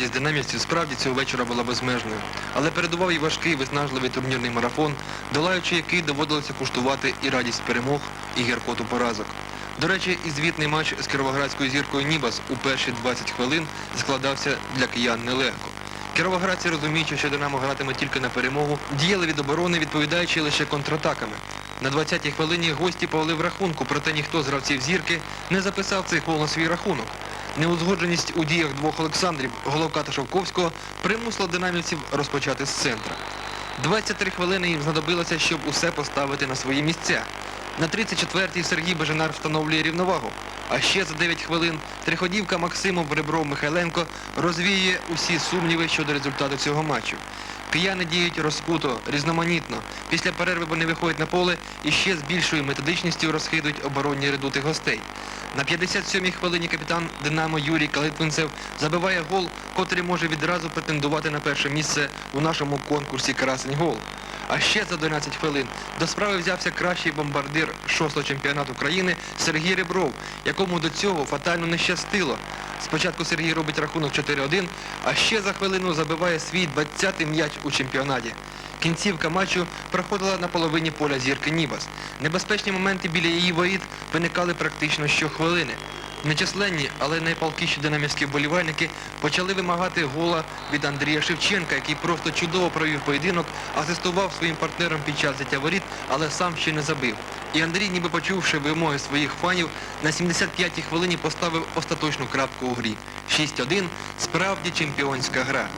Радість динамівців справді цього вечора була безмежною, але передував і важкий виснажливий турнірний марафон, долаючи який доводилося куштувати і радість перемог, і гіркоту поразок. До речі, і звітний матч з кіровоградською зіркою Нібас у перші 20 хвилин складався для киян нелегко. Кіровоградці, розуміючи, що Динамо гратиме тільки на перемогу, діяли від оборони, відповідаючи лише контратаками. На 20-й хвилині гості повели в рахунку, проте ніхто з гравців зірки не записав цей гол на свій рахунок. Неузгодженість у діях двох Олександрів, Головка та Шовковського, примусила динамівців розпочати з центра. 23 хвилини їм знадобилося, щоб усе поставити на свої місця. На 34-й Сергій Бажанар встановлює рівновагу. А ще за 9 хвилин триходівка Максимов Ребров Михайленко розвіює усі сумніви щодо результату цього матчу. Кияни діють розкуто, різноманітно. Після перерви вони виходять на поле і ще з більшою методичністю розхидують оборонні редути гостей. На 57-й хвилині капітан Динамо Юрій Калитвинцев забиває гол, котрий може відразу претендувати на перше місце у нашому конкурсі Красень гол. А ще за 12 хвилин до справи взявся кращий бомбардир шостого чемпіонату країни Сергій Ребров, якому до цього фатально не щастило. Спочатку Сергій робить рахунок 4-1, а ще за хвилину забиває свій 20-й м'яч у чемпіонаті. Кінцівка матчу проходила на половині поля зірки Нібас. Небезпечні моменти біля її воріт виникали практично щохвилини. Нечисленні, але найпалкіші динамівські вболівальники почали вимагати гола від Андрія Шевченка, який просто чудово провів поєдинок, асистував своїм партнерам під час взяття воріт, але сам ще не забив. І Андрій, ніби почувши вимоги своїх фанів, на 75-й хвилині поставив остаточну крапку у грі. 6-1 – справді чемпіонська гра.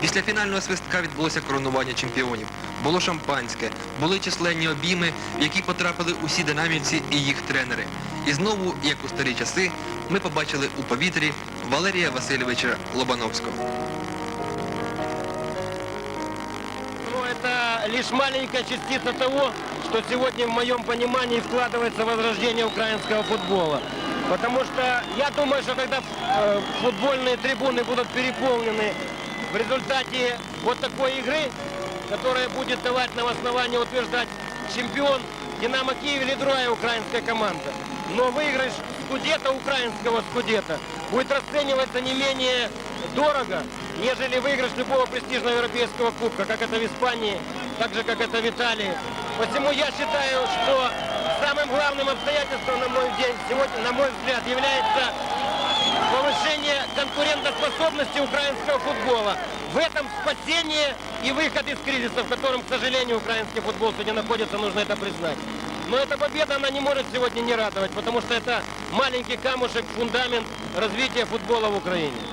Після фінального свистка відбулося коронування чемпіонів Було шампанське, були численні обійми, в які потрапили усі динамівці і їх тренери. І знову, як у старі часи, ми побачили у повітрі Валерія Васильовича Лобановського. Ну, это лишь маленькая частица того, что сегодня в моем понимании вкладывается в возрождение украинского футбола. Потому что я думаю, что когда э, футбольные трибуны будут переполнены в результате вот такой игры, которая будет давать нам основание утверждать чемпион Динамо Киев или другая украинская команда. Но выигрыш скудета, украинского скудета, будет расцениваться не менее дорого, нежели выигрыш любого престижного европейского кубка, как это в Испании, так же, как это в Италии. Посему я считаю, что самым главным обстоятельством, на мой день, сегодня, на мой взгляд, является повышение конкурентоспособности украинского футбола. В этом спасение и выход из кризиса, в котором, к сожалению, украинский футбол сегодня находится, нужно это признать. Но эта победа, она не может сегодня не радовать, потому что это маленький камушек, фундамент развития футбола в Украине.